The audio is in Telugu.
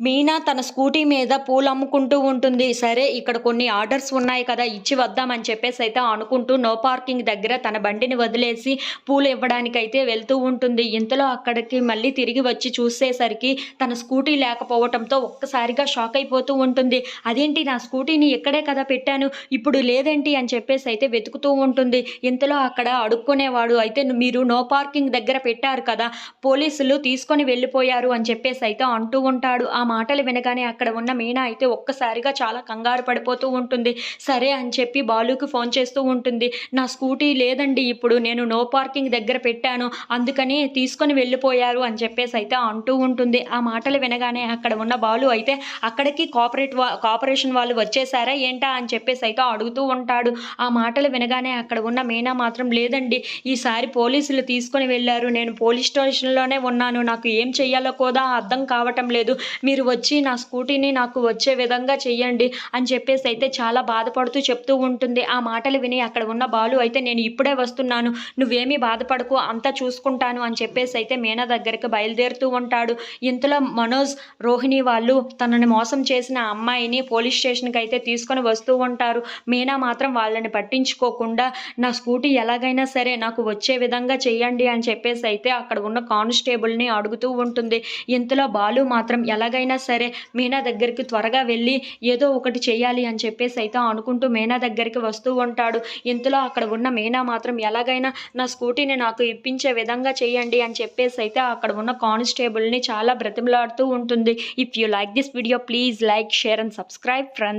మీనా తన స్కూటీ మీద పూలు అమ్ముకుంటూ ఉంటుంది. సరే ఇక్కడ కొన్ని ఆర్డర్స్ ఉన్నాయి కదా ఇచ్చి వద్దామని చెప్పేసి అయితే అనుకుంటూ నో పార్కింగ్ దగ్గర తన బండిని వదిలేసి పూలు ఇవ్వడానికైతే వెళ్తూ ఉంటుంది. ఇంతలో అక్కడికి మళ్ళీ తిరిగి వచ్చి చూసేసరికి తన స్కూటీ లేకపోవడంతో ఒక్కసారిగా షాక్ అయిపోతూ ఉంటుంది. అదేంటి నా స్కూటీని ఇక్కడే కదా పెట్టాను ఇప్పుడు లేదేంటి? అని చెప్పేసి అయితే వెతుకుతూ ఉంటుంది. ఇంతలో అక్కడ అడుక్కునేవాడు అయితే మీరు నో పార్కింగ్ దగ్గర పెట్టారు కదా పోలీసులు తీసుకొని వెళ్ళిపోయారు అని చెప్పేసి అయితే అంటూ ఉంటాడు. ఆ మాటలు వినగానే అక్కడ ఉన్న మీనా అయితే ఒక్కసారిగా చాలా కంగారు పడిపోతూ ఉంటుంది. సరే అని చెప్పి బాలుకి ఫోన్ చేస్తూ ఉంటుంది. నా స్కూటీ లేదండి ఇప్పుడు నేను నో పార్కింగ్ దగ్గర పెట్టాను. అందుకని తీసుకొని వెళ్ళిపోయారు అని చెప్పేసి అయితే అంటూ ఉంటుంది. ఆ మాటలు వినగానే అక్కడ ఉన్న బాలు అయితే అక్కడికి కోఆపరేట్ వా కార్పొరేషన్ వాళ్ళు వచ్చేసారా ఏంటా అని చెప్పేసి అయితే అడుగుతూ ఉంటాడు. ఆ మాటలు వినగానే అక్కడ ఉన్న మీనా మాత్రం లేదండి ఈసారి పోలీసులు తీసుకొని వెళ్ళారు. నేను పోలీస్ స్టేషన్లోనే ఉన్నాను. నాకు ఏం చెయ్యాలో కూడా అర్థం కావటం లేదు. మీరు వచ్చి నా స్కూటీని నాకు వచ్చే విధంగా చెయ్యండి అని చెప్పేసి అయితే చాలా బాధపడుతూ చెప్తూ ఉంటుంది. ఆ మాటలు విని అక్కడ ఉన్న బాలు అయితే నేను ఇప్పుడే వస్తున్నాను. నువ్వేమీ బాధపడకు. అంతా చూసుకుంటాను అని చెప్పేసి అయితే మీనా దగ్గరికి బయలుదేరుతూ ఉంటాడు. ఇంతలో మనోజ్ రోహిణి వాళ్ళు తనని మోసం చేసిన అమ్మాయిని పోలీస్ స్టేషన్కి అయితే తీసుకొని వస్తూ ఉంటారు. మీనా మాత్రం వాళ్ళని పట్టించుకోకుండా నా స్కూటీ ఎలాగైనా సరే నాకు వచ్చే విధంగా చెయ్యండి అని చెప్పేసి అయితే అక్కడ ఉన్న కానిస్టేబుల్ని అడుగుతూ ఉంటుంది. ఇంతలో బాలు మాత్రం ఎలాగైనా సరే మీనా దగ్గరికి త్వరగా వెళ్ళి ఏదో ఒకటి చేయాలి అని చెప్పేసి అయితే అనుకుంటూ మీనా దగ్గరికి వస్తూ ఉంటాడు. ఇంతలో అక్కడ ఉన్న మీనా మాత్రం ఎలాగైనా నా స్కూటీని నాకు ఇప్పించే విధంగా చేయండి అని చెప్పేసి అయితే అక్కడ ఉన్న కానిస్టేబుల్ని చాలా బ్రతిమలాడుతూ ఉంటుంది. If you like this video please like share and subscribe friends